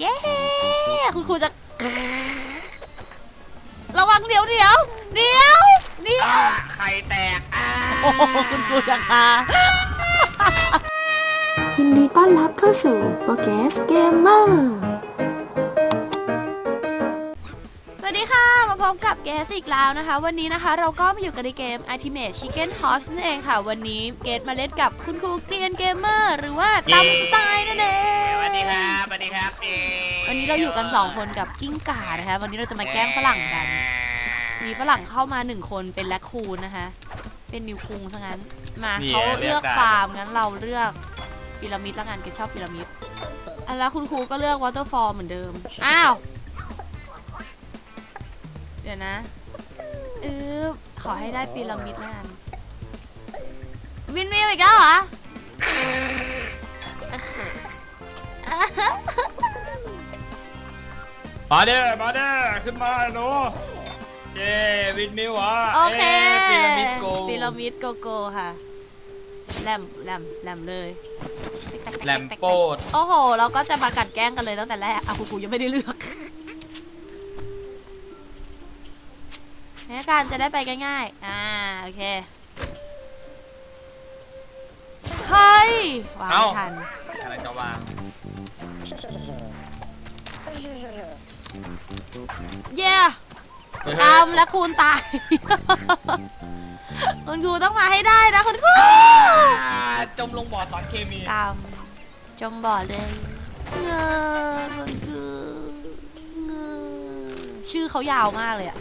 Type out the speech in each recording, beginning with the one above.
เย้ คุณครูจะ ระวังเดี๋ยวเดี๋ยวเดี๋ยวเดี๋ยวอ่าไข่แตกอ่า โอ้โหคุณครูจะคา ยินดีต้อนรับเข้าสู่โปเกสเกมเมอร์ สวัสดีค่ะ มาพบกับเกสอีกแล้วนะคะ วันนี้นะคะเราก็มาอยู่กันในเกม Ultimate Chicken Horse นั่นเองค่ะ วันนี้เกสมาเล่นกับคุณครูเกรียนเกมเมอร์หรือว่าตำสไตล์นั่นเองสวัส ดีครับสวัสดีครับเอวันนี้เราอยู่กัน2คนกับกิ้งก่านะคะวันนี้เราจะมาแกล้งฝรั่งกัน มีฝรั่งเข้ามาหนึ่งคนเป็นแรคคูนนะคะ เป็นนิวคุงซะงั้น มาเขาเลือกฟาร์มงั้นเราเลือกพีระมิดแล้วกันเกดชอบพีระมิดอันแล้วคุณครูก็เลือกวอเตอร์ฟอลเหมือนเดิม อ้าว เดี๋ยวนะเออขอให้ได้พีระมิดแล้วกัน วินวิวอีกแล้วเหรอ มาเด้อมาเด้อขึ้นมาหนูเย้วินมิวอะโอเคพีระมิดโกพีระมิดโกโก้ค่ะแหลมแหลมแหลมเลยแลมโปดโอ้โห เราก็จะมากัดแกล้งกันเลยตั้งแต่แรกอะคุณครูยังไม่ได้เลือกในการจะได้ไปง่ายๆ อ่า โอเค เฮ้ยวางไม่ทันอะไรจะวาง เย้เฮ้ยตามและคูณตาย คุณครูต้องมาให้ได้นะคุณครูอ่าจมลงบ่อสารเคมีกรรมจมบ่อเลยเงอคุณครูเงอชื่อเขายาวมากเลยอะ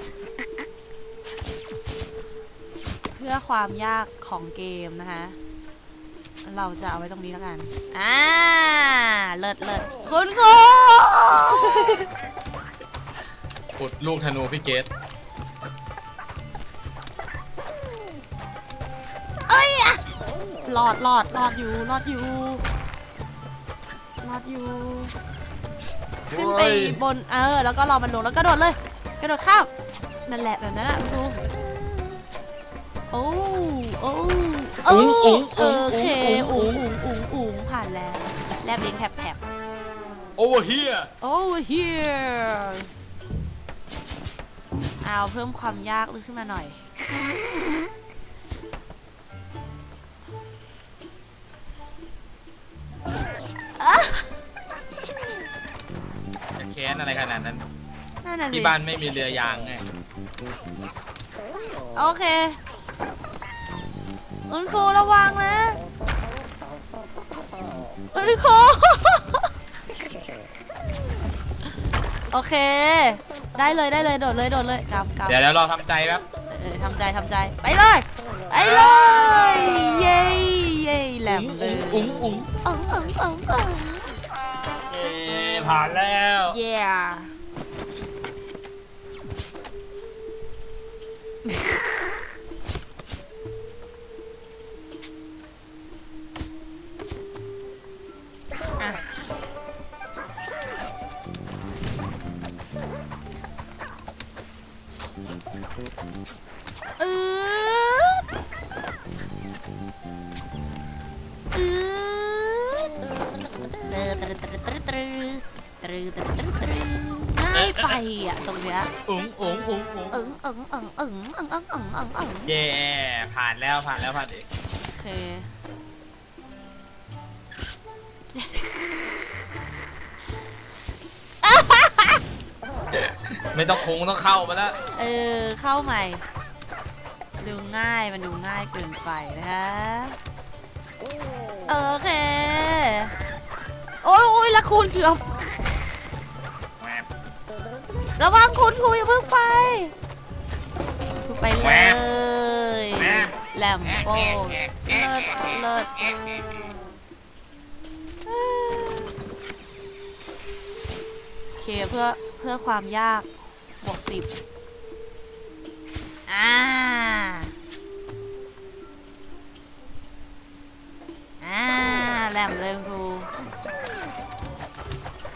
เพื่อความยากของเกมนะคะ เราจะเอาไว้ตรงนี้แล้วกัน อ่า เลิศเลิศคุณครู ขุดลูกธนูพี่เกตเอ้ยอะรอดรอดรอดอยู่รอดอยู่รอดอยู่ ขึ้นไปบน เออ แล้วก็รอมันลงแล้วกระโดดเลย กระโดดข้ามนั่นแหละแบบนั้นแหละคุณครู โอ้โอ้โอ้โอเคอุ๋งอุ๋งอุ๋งอุ๋งผ่านแล้วแลบเลี้ยงแผบแผบโอเวอร์เฮียโอ้ here เอาเพิ่มความยากขึ้นมาหน่อย จะแค้นอะไรขนาดนั้น นั่นน่ะสิที่บ้านไม่มีเรือ ยางไง โอเค คุณครูระวังนะคุณครูโอเค ได้เลยได้เลยโดดเลยโดดเลยกำกำเดี๋ยวเดี๋ยวรอทำใจแป๊บเออทำใจทำใจไปเลยไปเลยเย้เย้แหลมเลยอุ๋งอุ๋งเอิงเอิงเอิงเอิงเย้ผ่านแล้วเย้ อืดอืดตรึตรึตรึตรึตรึตรึตรึตรึตรึง่ายไปอะตรงเนี้ยอุ๋งอุ๋งอุ๋งอุ๋งององององององององอึ้งเย้ผ่านแล้วผ่านแล้วผ่านอีกโอเค ไม่ต้องคงต้องเข้ามาแล้วเออเข้าใหม่ ดูง่ายมันดูง่ายเกินไปนะฮะโอเค โอ้ยโอ้ยละคุณเกือบระวังคุณครูอย่าเพิ่งไปไปเลยแหลมโป้เลิศเลิศโอเคเพื่อเพื่อความยากบวกสิบ อ่า อ่า แหลมเลยคุณครู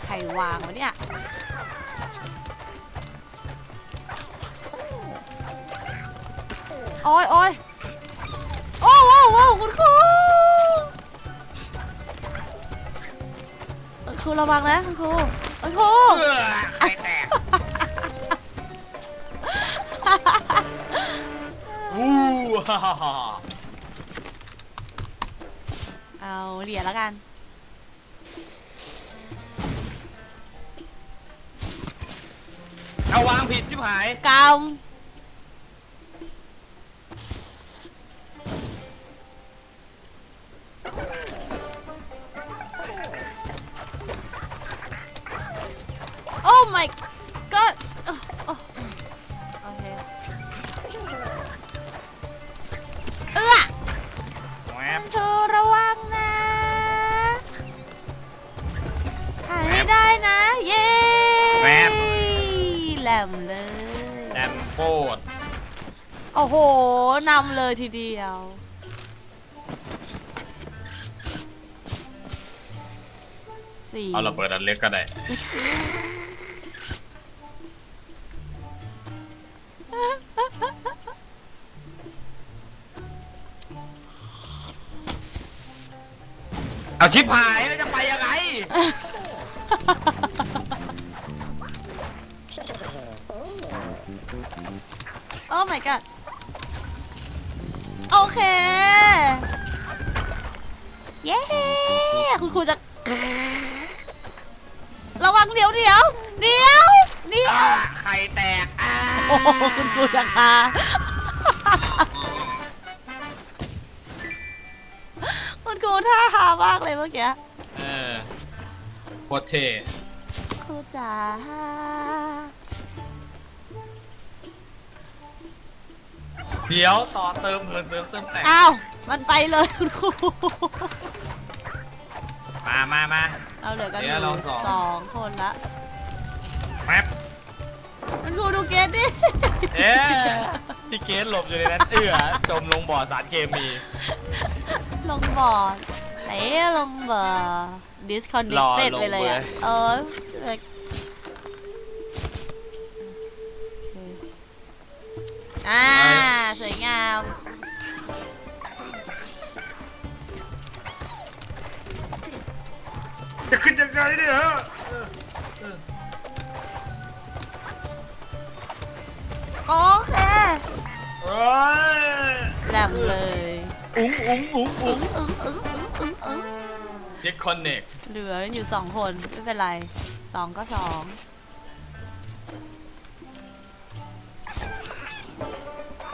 ใครวางวะเนี่ยโอ้ยโอ้ยโอ้โหโอ้คุณครูคุณครูระวังนะคุณครูคุณครู ไข่แตก ฮ่าฮ่าฮ่าเอาเหรียญแล้วกัน เอาวางผิดชิบหายกำ นะ เย้แวบแหลมเลยแอมโคตรโอ้โหนำเลยทีเดียว สี่เอาระเบิดอันเล็กก็ได้ เอาชิบหาย โอ้ my god โอเค เย้ คุณครูจะ ระวังเดี๋ยวเดี๋ยวเดี๋ยวเดี๋ยวอ่าไข่แตกอ่าโอ้โหคุณครูจะคาคุณครูท่าหามากเลยเมื่อกี้เออ โคตรเท่ครูจ๋าเดี๋ยวต่อเติมเติมเติมเติมแต่งอ้าว มันไปเลยคุณครูมามามา เราเหลือกันอเดี๋ยวยู่เราสอง สองคนละแป๊บคุณครูดูเกตดิเอ๊ะพี่เกสหลบอยู่ในนั้นเอื้อจมลงบ่อสารเคมีลงบอร์ดไหนลงบอร์ด disconnected รอลงไปเลยอะเว้ยเออโอเคอ่า สวยงาม จะขึ้นยังไงเนี่ยฮะโอเคเอ้ยแหลมเลย อุ้งอุ้งอุ้งอึ้อุ้งงอึ้งอึ้งอึ้งอึ้ง อึ้งดิคอนเนกเหลืออยู่สองคนไม่เป็นไรสองก็สอง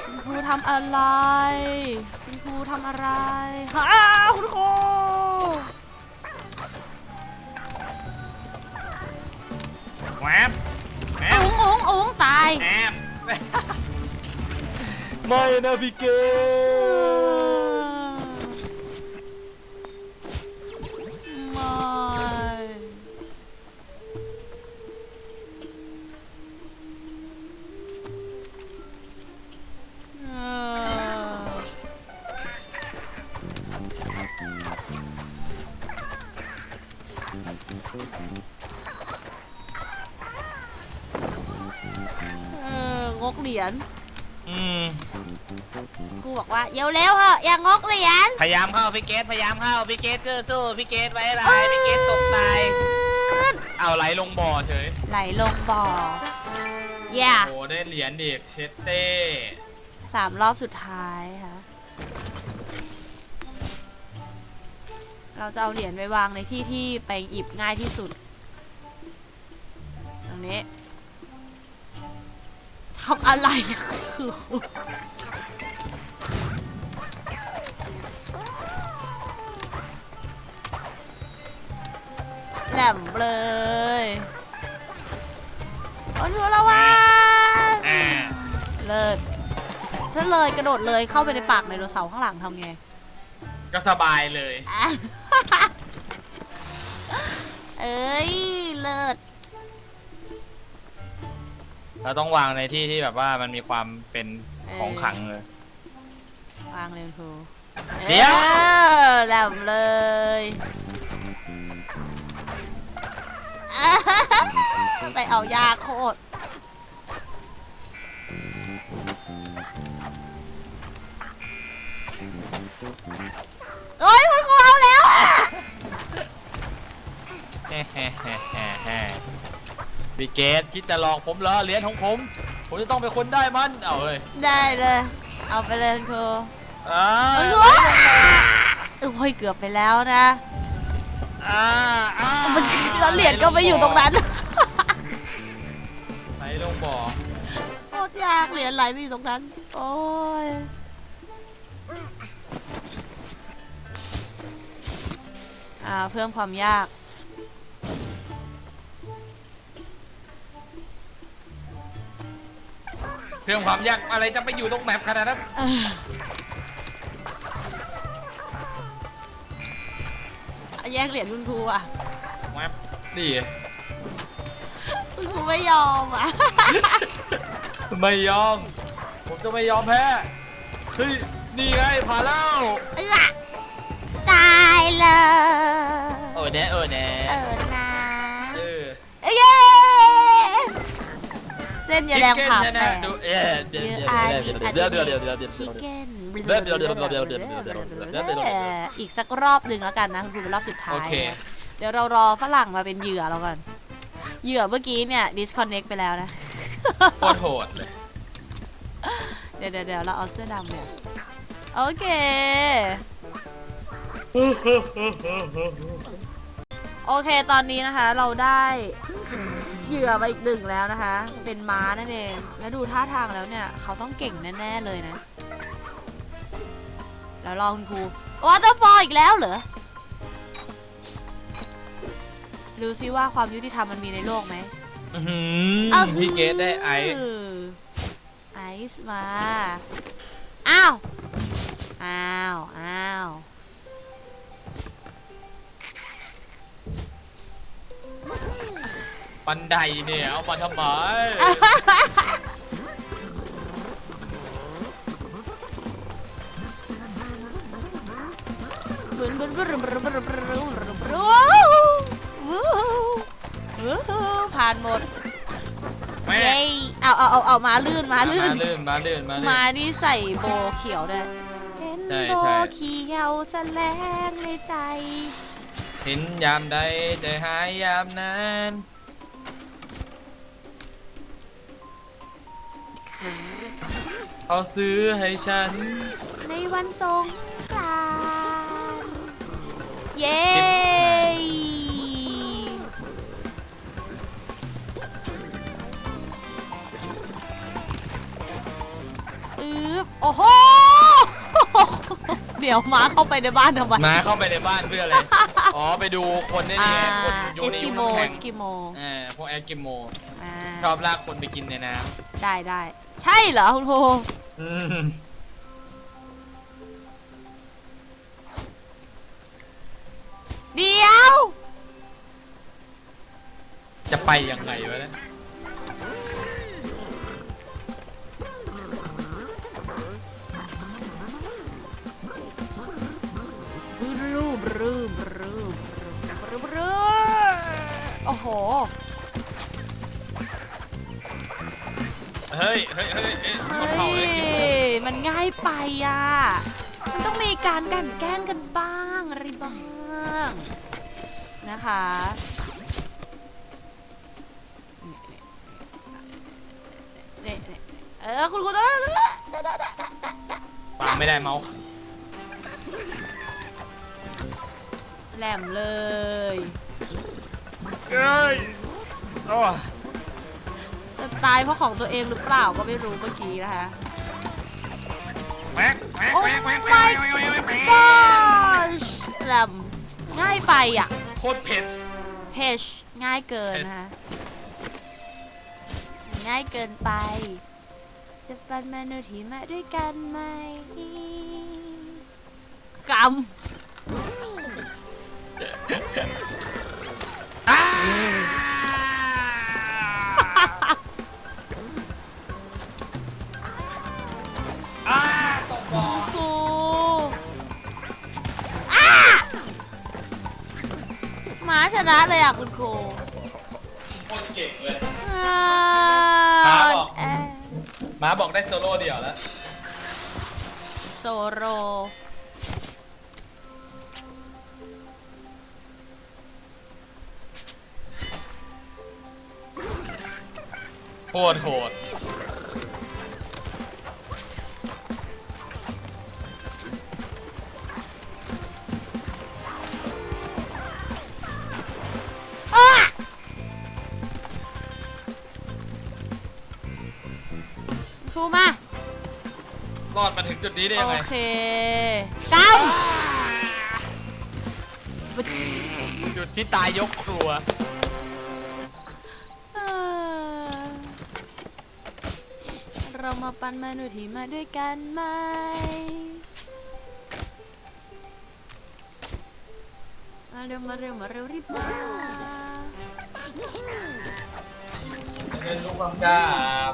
คุณครูทำอะไร คุณครูทำอะไรฮ่าคุณครูแวบแวบอุ้งอุ้งอุ้งตายแอบไม่นะพี่เกส กเหรียญอืมครูบอกว่าเดี๋ยวเร็วเหอะอย่างกเหรียญพยายามเข้าพี่เกสพยายามเข้าพี่เกสสู้สู้พี่เกสไว้ไรพี่เกสตกตายเอาไหลลงบ่อเฉยไหลลงบ่ออย่าโอ้ได้เหรียญเด็กเชตเต้สามรอบสุดท้ายค่ะเราจะเอาเหรียญไปวางในที่ที่ไปหยิบง่ายที่สุด ทำอะไรคือแหลมเลยโอ้โหระวังอ่าเลิศถ้าเลยกระโดดเลยเข้าไปในปากไดโนเสาร์ข้างหลังทำไง ก็สบายเลยอะเอ้ย เลิศ เราต้องวางในที่ที่แบบว่ามันมีความเป็นของขลังเลย วางเร็วครูเดี๋ยว ออแหลมเลยไปเอายาโคตร พี่เกตคิดจะหลอกผมเหรอเหรียญของผม ผมจะต้องเป็นคนได้มัน เอาเลยได้เลย เอาไปเลยคุณครูอ่าเอ้ยเอ้ยเกือบไปแล้วนะอ่าอ่ามันแล้วเหรียญก็ไปอยู่ตรงนั้นไหนลงบ่อโคตรยากเหรียญไหลไปอยู่ตรงนั้น โอ้ยอ่าเพิ่มความยาก เพิ่มความยากอะไรจะไปอยู่ตรงแมปขนาดนั้นเออแยกเหรียญคุณครูอะแมปนี่คุณครูไม่ยอมอะ ไม่ยอม ผมจะไม่ยอมแพ้เฮ้ยนี่ไงผ่านแล้วเอื้อตายเลย เออแน่เออแน่เออน ส้นยาแดงผ่าชิคแตเก้นกนะดูเอ๊ะเดี๋ยวเดี๋ยวเดี๋ยวเดี๋ยวเดี๋ยวเดี๋ยวเดี๋ยวเดี๋ยวชิคเก้นเดี๋ยวเดี๋ยวเดี๋ยวเดี๋ยวเดี๋ยวเดี๋ยวเดี๋ยวเดี๋ยวเดี๋ยวเดี๋ยวอีกสักรอบหนึ่งแล้วกันนะคุณครูเป็นรอบสุดท้ายโอเคนะเดี๋ยวเรารอฝรั่งมาเป็นเหยื่อเราก่อนเหยื่อเมื่อกี้เนี่ย disconnect ไปแล้วนะโคตรโหดเลยเดี๋ยวเดี๋ยวเดี๋ยวเราเอาเสื้อดำเนี่ยโอเคโอเคตอนนี้นะคะเราได้เหยื่อมาอีกหนึ่งแล้วนะคะ เป็นม้านั่นเอง แล้วดูท่าทางแล้วเนี่ย เขาต้องเก่งแน่ ๆ เลยนะ แล้วรอคุณครูวอเตอร์ฟอลอีกแล้วเหรอ ดูซิว่าความยุติธรรมมันมีในโลกไหม อื้อหือ้าอพี่เกตได้ไอซ์ไอซ์มา อ้าว อ้าว อ้าว บันไดเนี่ยเอามาทำไมบึนบึนบึนบึนบึนบึนบึนบึนบึนบึนว้าววู้วู้ผ่านหมดแม่เย้เอาเอาเอาเอามาลื่นมาลื่น มาลื่นมาลื่นมาลื่นมานี่ใส่โบเขียวด้วยเห็นโบเขียวแสลงในใจ เห็นยามใดใจหายยามนั้น เขาซื้อให้ฉัน ในวันสงกรานต์เย้ อืบโอ้โห เดี๋ยวม้าเข้าไปในบ้านทำไม มาเข้าไปในบ้านเพื่ออะไร อ๋อไปดูคนนี่อ่านี่ไงคนอยู่เอสในกิยุคโมน้ำเอแข็งสกิโมอ่าพวกแอสกิโม อ่าชอบลากคนไปกินในน้ได้ได้ ใช่เหรอคุณโพำอืมเดี๋ยว จะไปยังไงวะเนี่ยบรูบรูบรูบรูบรูโอ้โห เฮ้ยเฮ้ยเฮ้ยเฮ้ยเฮ้คนเผาเลยกินหมดยมันง่ายไปอะ มันต้องมีการกลันแกล้งกันบ้างอะไรบ้าง นะคะนี่นี่เออคุณครูต้องปาไม่ได้เมาส์แหลมเลย เอ้ยโอ้ จะตายเพราะของตัวเองหรือเปล่าก็ไม่รู้เมื่อกี้นะคะแม็กแม็กโอ้แม็กแม็ก my แม็กแม็กแม็กแม็กแม็ก gosh แหลมง่ายไปอะ โคตรเผ็ด เพชง่ายเกินนะคะง่ายเกินไป จะเป็นเมนูที่มาด้วยกันไหมกร ชนะเลยอะคุณครูโคตรเก่งเลยอ่าหมาบอกเอ๊ะม้าบอกได้โซโล่เดี่ยวแล้วโซโรโหดโหด จุดนี้ได้ยังโอไงเคเก้าจุดที่ตายยกครัวเอ่อเรามาปันเมนูที่มาด้วยกันไหม มาเร็วมาเร็วมาเร็วรีบมาเล่นลูกบังกา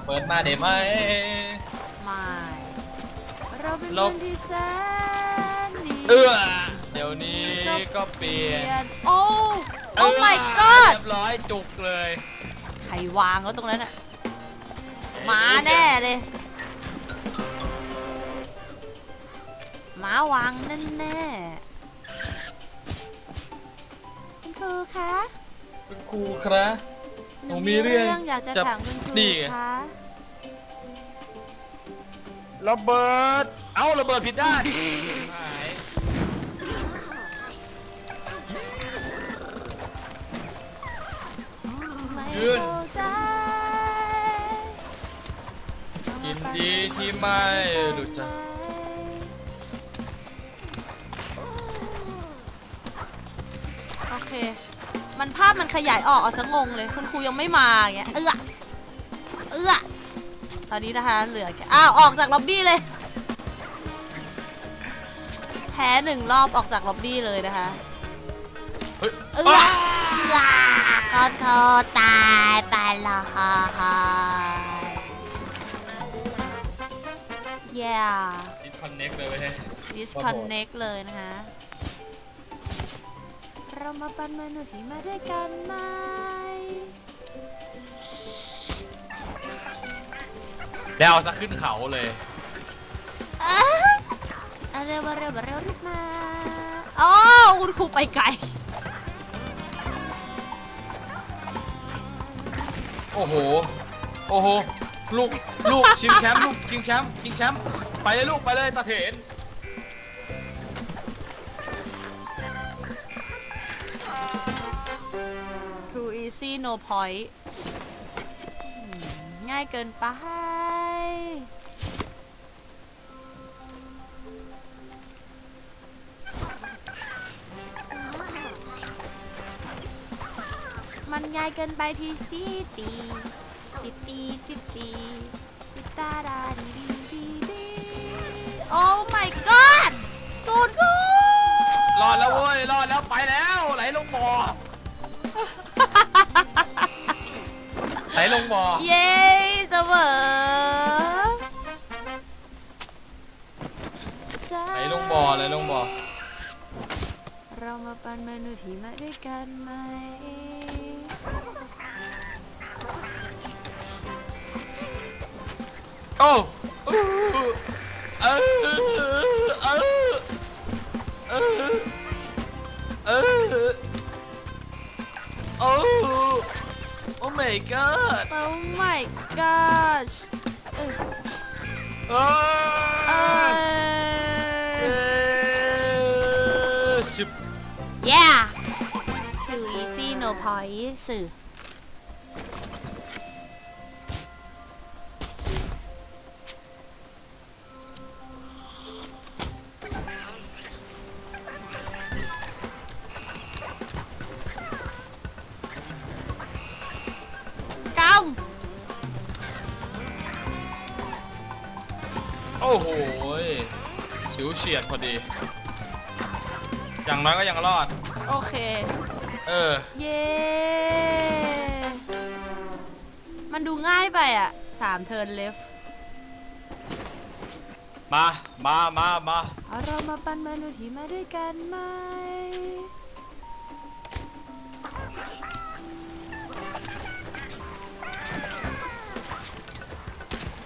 เปิดมาได้ไหมไม่ เราเป็นลคบ นที่แสนดีเออเดี๋ยวนี้ก็เปลี่ยนโอ้ โอ้เ my god เรียบร้อยจุกเลยใครวางเขาตรงนั้นอะหมาแน่เลยหมาวางแน่แน่ๆคุณครูคะคุณครูครับ หนูมีเรื่องอยากจะจะถามคุณครูนี่ไง คะ ระเบิด เอ้าระเบิดผิดด้านหายยืนกินดีที่ไม่รู้จักโอเค มันภาพมันขยายออกเอาซะงงเลย คุณครูยังไม่มาอย่างเงี้ย เออ ตอนนี้นะคะ เหลือแค่อ้าว ออกจากล็อบบี้เลย แพ้หนึ่งรอบออกจากล็อบบี้เลยนะคะเฮ้ย เอื้อเอื้อก็โทษตายไปละฮ่าฮ่า yeah ดิสคอนเน็กเลยเว้ย disconnect เลยนะคะ เรามาปันเมนูที่มาด้วยกันไห แล้วเอาซะขึ้นเขาเลยอะเอาเร็วมาเร็วมาเร็วรีบมาอ๋อคุณครูไปไกล โอ้โห โอ้โห ลูก ลูก ชิงแชมป์ ลูก ชิงแชมป์ ชิงแชมป์ ไปเลยลูก ไปเลยตาเถน Too easy no point อืมง่ายเกินไป มันง่ายเกินไปที่ตีตีตีตีตีตีตีตาดาดีดีดีดีโอ้ my god ตูนกูรอดแล้วเว้ยรอดแล้วไปแล้วไหลลงบ่อไหลลงบ่อเย้เสมอไหลลงบ่อไหลลงบ่อเรามาปันเมนูที่มาด้วยกันไหม โอ้เออเออเออเออเออโอ้โอ้ my god โอ้ my gosh เอ easy no point สื่อกโอ้โหยฉิวเฉียดพอดี อย่างน้อยก็ยังรอดำโอเค เออ เย้ มันดูง่ายไปอะสามเทิร์นเลฟมา มา มา มา เอาเรามาปันเมนูที่มาด้วยกันไหม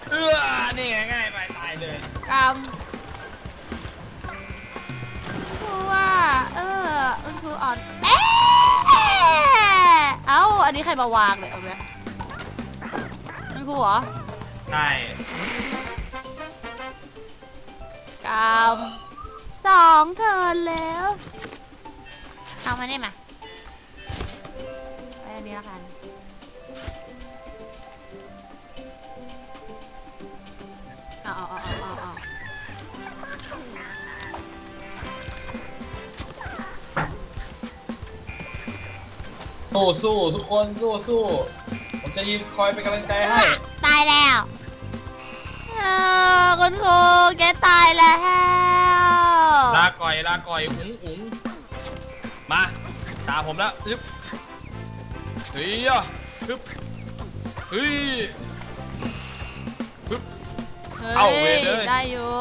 เอื้อนี่ไงง่ายไปตายเลย กรรมครูว่า เออคุณครูอ่อนเอ๊ะ เอ้า อันนี้ใครมาวางเลยเอาไหมอืคุณครูเหรอใช่กามสองเทิร์นแล้วเอามานี่มา สู้สู้ทุกคนสู้สู้ผมจะยืนคอยเป็นกำลังใจให้ตายแล้วเออคุณครูแกตายแล้วลาก่อยลาก่อยอุ๋งอุ๋งมาตามผมแล้วยึบเฮ้ยอะฮึบเฮ้ยฮึบเอาเฮ้เวยรเลยได้อยู่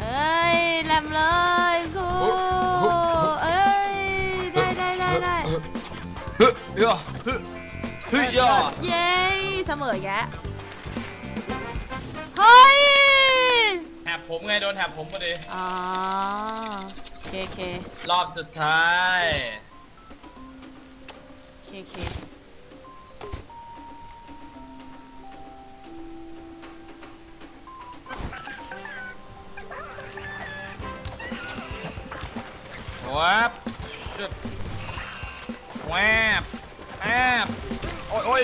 เอ้ยแหลมเลยครู เฮ้ยอะฮึบเฮ้ยอะเย้เสมอแยะเฮ้ยแถบผมไงโดนแถบผมพอดี อ๋อโอเคโอเครอบสุดท้ายโอเคโอเค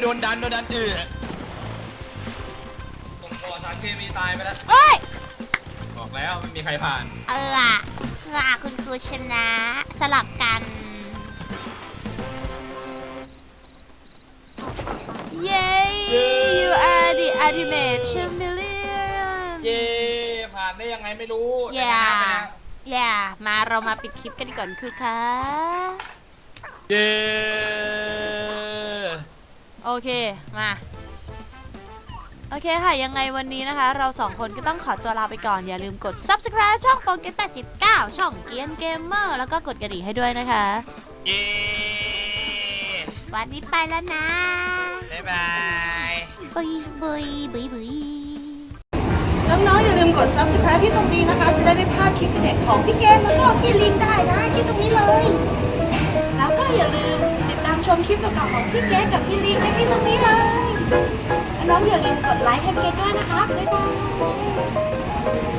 โอ้ยโอ้ยโดนดันโดนดันอือตรงตัวสารเคมีตายไปแล้วเฮ้ย บอกแล้วไม่มีใครผ่าน เอออะเอออะคุณครูชนะสลับกันเย้ you are the ultimate champion เย้ผ่านได้ยังไงไม่รู้อย่าชนะไปแล้วอย่ามาเรามาปิดคลิปกันดีก่อนคือค่ะเย้ โอเค มา โอเคค่ะ ยังไงวันนี้นะคะ เราสองคนก็ต้องขอตัวลาไปก่อน อย่าลืมกด subscribe ช่องโปเกต89 ช่องเกียนเกมเมอร์ แล้วก็กดกระดิ่งให้ด้วยนะคะ เย้วันนี้ไปแล้วนะบ๊ายบายบุยบุยบุยบุยน้องๆอย่าลืมกด subscribe ที่ตรงนี้นะคะ จะได้ไม่พลาดคลิปเด็ดของพี่เกมแล้วก็พี่ลินได้นะที่ตรงนี้เลย แล้วก็อย่าลืมติดตาม ชมคลิปเก่าๆของพี่เก๊กับพี่ลินได้ที่ตรงนี้เลยและน้องอย่าลืมกดไลค์ให้เก๊ด้วยนะคะบ๊ายบา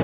ย